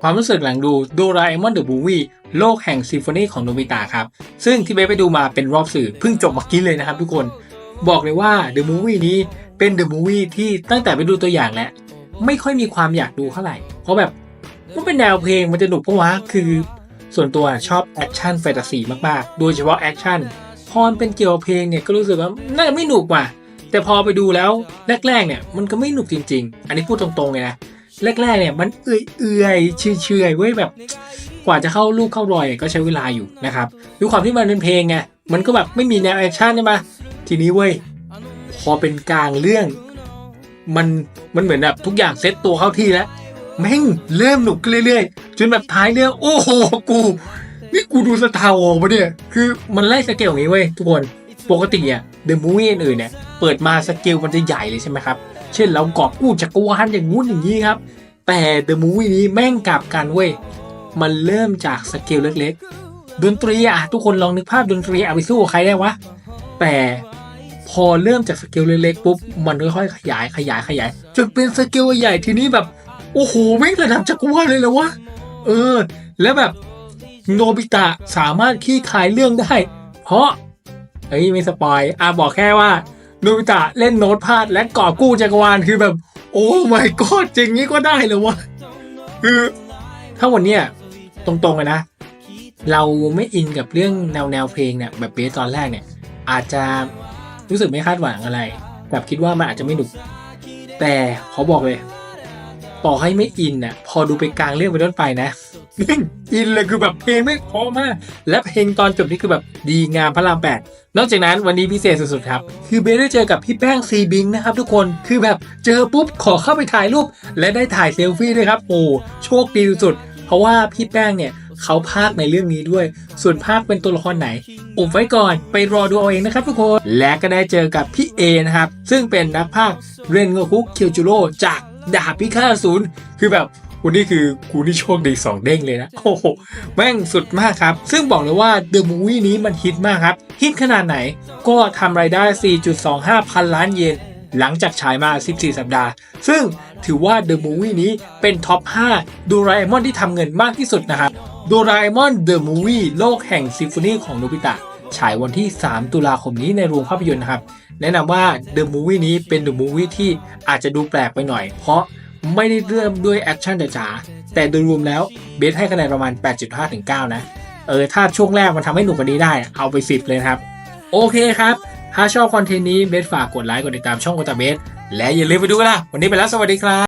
ความรู้สึกหลังดูโดราเอมอนเดอะมูวี่โลกแห่งซิมโฟนีของโนบิตะครับ ซึ่งที่เบสไปดูมาเป็นรอบสื่อเพิ่งจบเมื่อกี้เลยนะครับทุกคนบอกเลยว่าเดอะมูวี่นี้เป็นเดอะมูวี่ที่ตั้งแต่ไปดูตัวอย่างแล้วไม่ค่อยมีความอยากดูเท่าไหร่ เพราะแบบมันเป็นแนวเพลงมันจะหนุกปะวะคือ ส่วนตัวชอบแอคชั่นแฟนตาซีมากๆ โดยเฉพาะแอคชั่นพอนเป็นเกี่ยวกับเพลงเนี่ยก็รู้สึกว่าน่าจะไม่หนุกว่ะแต่พอไปดูแล้วแรกๆเนี่ยมันก็ไม่หนุกจริง ๆ อันนี้พูดตรงๆเลยนะ แรกๆเนี่ยมันเอื่อยๆเฉยๆเว้ยแบบกว่าจะเข้าลูกเข้ารอยก็ใช้เวลาอยู่นะครับด้วยความที่มันเป็นเพลงไงมันก็แบบไม่มีแนวแอคชั่นใช่ไหมทีนี้เว้ยพอเป็นกลางเรื่อง มันมันเหมือนแบบทุกอย่างเซตตัวเข้าที่แล้วแม่งเริ่มหนุกเรื่อยๆ จนแบบท้ายเรื่องโอ้โหกูนี่กูดูสตาร์วอลปะเนี่ย คือมันไล่สเกลอย่างนี้เว้ยทุกคน ปกติอะเดอะมูวี่อื่นๆเนี่ย เปิดมาสเกลมันจะใหญ่เลยใช่ไหมครับ เช่นเรากอบกู้จักรวาลอย่างงู้นอย่างนี้ครับ แต่เดอะมูวี่นี้แม่งกลับกันเว้ย มันเริ่มจากสเกลเล็กๆ ดนตรีอะทุกคนลองนึกภาพดนตรีเอาไปสู้ใครได้วะ แต่พอเริ่มจากสเกลเล็กๆปุ๊บมันค่อยๆขยายขยายขยาย จนเป็นสเกลใหญ่ทีนี้แบบ โอ้โหแม่งระดับจักรวาลเลยเหรอวะเออ แล้วแบบโนบิตะสามารถขี้คายเรื่องได้ เพราะเฮ้ยไม่สปอยอะบอกแค่ว่า นบิตะเล่นโน้ตพลาดและกอกู้จักรวาลคือแบบ โอ้ my god จริงนี้ก็ได้เลยวะคือถ้าวันเนี้ยตรงๆเลยนะ เราไม่อินกับเรื่องแนวแนวเพลงเนี่ยแบบเบสตอนแรกเนี่ย อาจจะรู้สึกไม่คาดหวังอะไร แบบคิดว่ามันอาจจะไม่หนุกแต่เขาบอกเลย ต่อให้ไม่อินน่ะ พอดูไปกลางเรื่องไปต้นไปนะ แม่งอินเลยคือแบบเพลงไม่พราะมาก และเพลงตอนจบนี่คือแบบดีงามพระรามแปดนอกจากนั้นวันนี้พิเศษสุดๆครับ คือเบสได้เจอกับพี่แป้งซีบิงนะครับทุกคนคือแบบเจอปุ๊บขอเข้าไปถ่ายรูป และได้ถ่ายเซลฟี่ด้วยครับ โอ้โชคดีสุดๆเพราะว่าพี่แป้งเนี่ยเขาพากในเรื่องนี้ด้วย ส่วนภาคเป็นตัวละครไหนอุบไว้ก่อนไปรอดูเอาเองนะครับทุกคน และก็ได้เจอกับพี่เอนะครับ ซึ่งเป็นนักพากเรนโงคุเคียวจูโร่จากดาบพิฆาตอสูรคือแบบ วันนี้คือกูนี่โชคดีสองเด้งเลยนะ โอ้โห แม่งสุดมากครับ ซึ่งบอกเลยว่าเดอะมูวี่นี้มันฮิตมากครับ ฮิตขนาดไหนก็ทำรายได้ 4.25 พันล้านเยน หลังจากฉายมา 14 สัปดาห์ ซึ่งถือว่าเดอะมูวี่นี้เป็นท็อป5โดราเอมอนที่ทำเงินมากที่สุดนะครับโดราเอมอนเดอะมูวี่โลกแห่งซิมโฟนีของโนบิตะฉายวันที่ 3 ตุลาคมนี้ในโรงภาพยนตร์นะครับ แนะนำว่า The Movie นี้เป็น The Movie ที่อาจจะดูแปลกไปหน่อย เพราะ ไม่ได้เริ่มด้วยแอคชั่นจ๋าแต่โดยรวมแล้วเบสให้คะแนนประมาณ 8.5ถึง9นะ เออ ถ้าช่วงแรกมันทำให้หนุกกว่านี้ได้ เอาไป 10 เลยครับ โอเคครับ ถ้าชอบคอนเทนต์นี้เบสฝากกดไลค์ กดติดตามช่องกตาเบส และอย่าลืมไปดูกันละวันนี้ไปแล้ว สวัสดีครับ